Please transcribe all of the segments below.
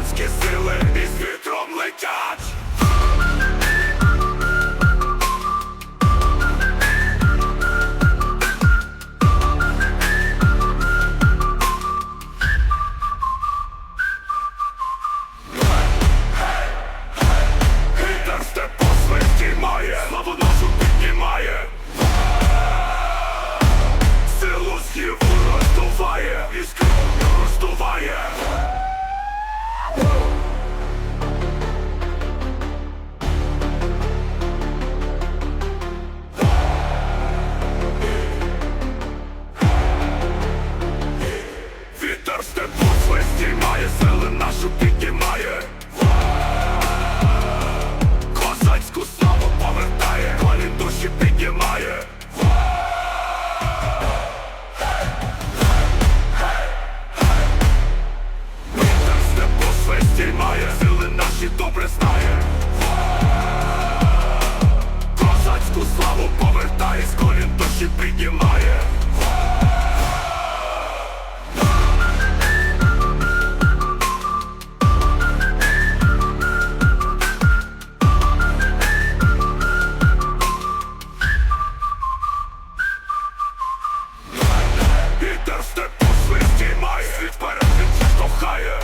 повстанські сили із вітром летять. Вітер степу свисті має Світ вперед він штовхає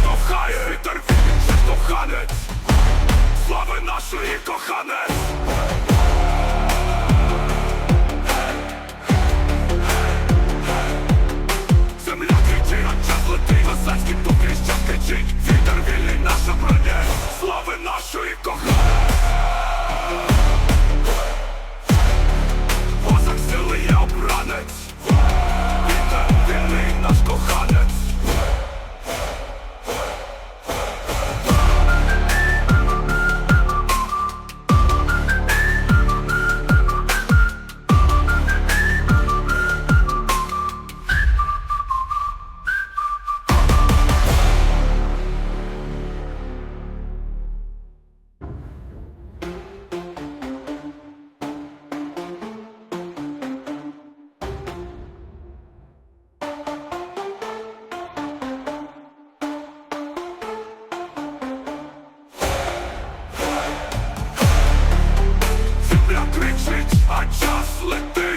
Штовхає Вітер він штовханець Слави нашої коханець! Земля кричить, а час летить Козацький дух кріщав кричить. Вітер вільний наша броня. Слави нашої коханець кричить, а час летить